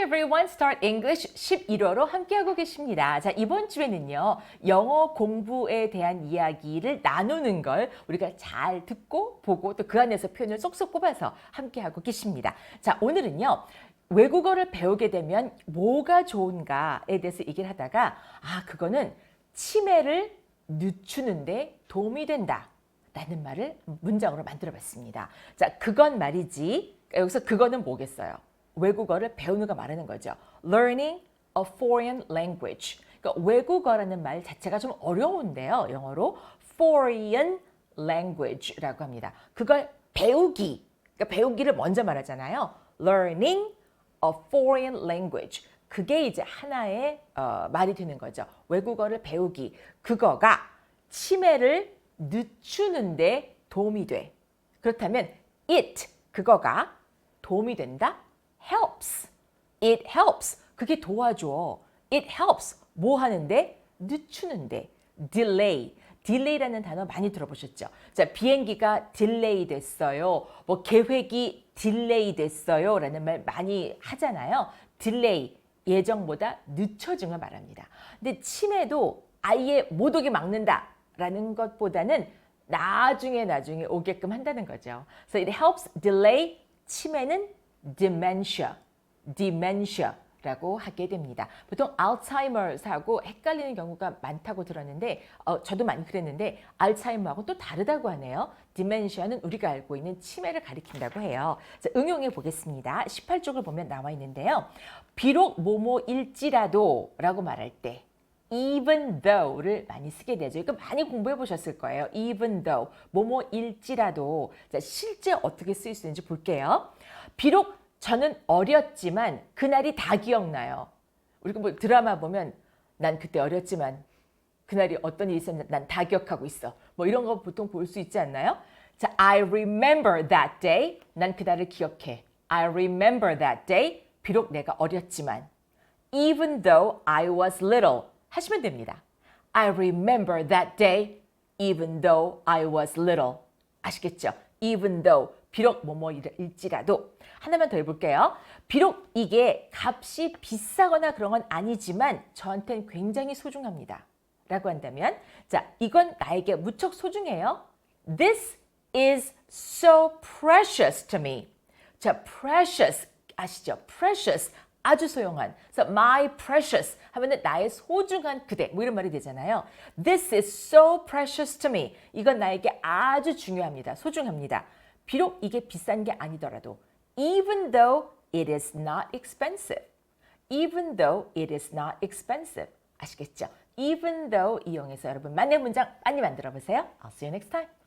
everyone, Start English 11호로 함께하고 계십니다. 자, 이번 주에는요, 영어 공부에 대한 이야기를 나누는 걸 우리가 잘 듣고 보고 또 그 안에서 표현을 쏙쏙 뽑아서 함께하고 계십니다. 자, 오늘은요, 외국어를 배우게 되면 뭐가 좋은가에 대해서 얘기를 하다가, 아, 그거는 치매를 늦추는데 도움이 된다. 라는 말을 문장으로 만들어 봤습니다. 자, 그건 말이지. 여기서 그거는 뭐겠어요? 외국어를 배우는 거 말하는 거죠. Learning a foreign language. 그러니까 외국어라는 말 자체가 좀 어려운데요. 영어로 foreign language라고 합니다. 그걸 배우기. 그러니까 배우기를 먼저 말하잖아요. Learning a foreign language. 그게 이제 하나의 어, 말이 되는 거죠. 외국어를 배우기. 그거가 치매를 늦추는데 도움이 돼. 그렇다면 it 그거가 도움이 된다. Helps. It helps. 그게 도와줘. It helps. 뭐 하는데? 늦추는데. delay. delay라는 단어 많이 들어보셨죠? 자, 비행기가 딜레이 됐어요. 뭐 계획이 딜레이 됐어요. 라는 말 많이 하잖아요. 딜레이. 예정보다 늦춰진 걸 말합니다. 근데 치매도 아예 못 오게 막는다. 라는 것보다는 나중에 나중에 오게끔 한다는 거죠. So it helps delay 치매는 dementia, dementia라고 하게 됩니다. 보통 알츠하이머스하고 헷갈리는 경우가 많다고 들었는데 어, 저도 많이 그랬는데 알츠하이머하고 또 다르다고 하네요. dementia는 우리가 알고 있는 치매를 가리킨다고 해요. 자, 응용해 보겠습니다. 18쪽을 보면 나와 있는데요. 비록 뭐뭐일지라도 라고 말할 때 even though를 많이 쓰게 되죠. 이거 많이 공부해 보셨을 거예요. even though 뭐뭐일지라도 자, 실제 어떻게 쓰일 수 있는지 볼게요. 비록 저는 어렸지만 그날이 다 기억나요. 우리가 뭐 드라마 보면 난 그때 어렸지만 그날이 어떤 일이 있었는데 난다 기억하고 있어. 뭐 이런 거 보통 볼 수 있지 않나요? 자, I remember that day. 난 그날을 기억해. I remember that day. 비록 내가 어렸지만 even though I was little 하시면 됩니다. I remember that day even though I was little. 아시겠죠? even though 비록 뭐뭐일지라도 하나만 더 해볼게요. 비록 이게 값이 비싸거나 그런 건 아니지만 저한테는 굉장히 소중합니다. 라고 한다면 자 이건 나에게 무척 소중해요. This is so precious to me. 자 precious 아시죠? precious 아주 소용한. 그래서 my precious 하면은 나의 소중한 그대 뭐 이런 말이 되잖아요. This is so precious to me. 이건 나에게 아주 중요합니다. 소중합니다. 비록 이게 비싼 게 아니더라도 even though it is not expensive. even though it is not expensive. 아시겠죠? even though 이용해서 여러분 만의 문장 많이 만들어 보세요. I'll see you next time.